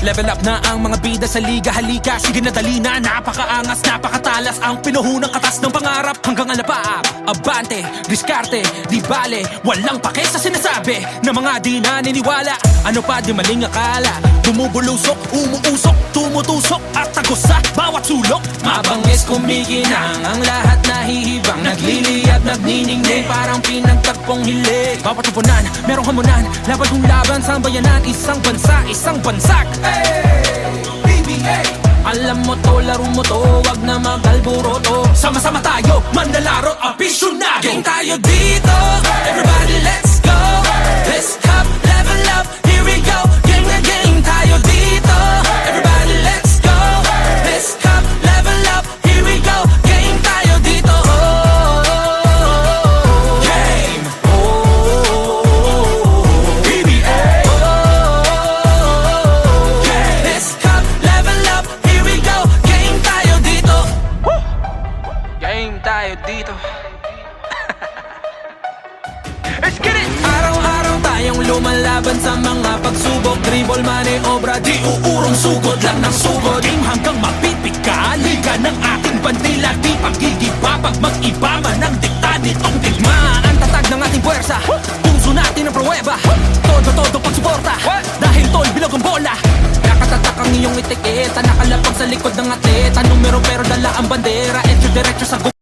Level up na ang mga bida sa liga. Halika, sige na dali na. Napakaangas, napakatalas Ang pinuhunang katas ng pangarap. Hanggang alapaap Abante, diskarte, di bale Walang pake sa sinasabi Na mga di naniniwala. Ano pa di maling akala? Bumubulusok, umuusok, tumutusok At tagos sa bawat sulok. Mabangis kumikinang Ang lahat nahihibang Nagliliyab, nagniningning. Parang pinagtagpong hilig. Bawat tupunan, merong hamunan. Laban kong laban sa bayanan. Isang bansa, isang bansak. Alam mo to, laro mo to, wag na magalburo to Sama-sama tayo, manlalaro, afisyonado Gang tayo dito, tayo dito. Let's get it! Araw-araw tayong lumalaban sa mga pagsubok. Dribble, obra, di uurong sugod lang ng sugod Game hanggang mapipika Liga ng ating bandila. Di paggigiba pag mag-iba man ang dikta nitong digma Ang tatag ng ating puwersa. Puso natin ang pruweba. Todo-todo pagsuporta Dahil tol, bilog ang bola. Nakatatak ang iyong etiketa Nakalapag sa likod ng atleta. Numero pero dala ang bandera. Etyo diretso sa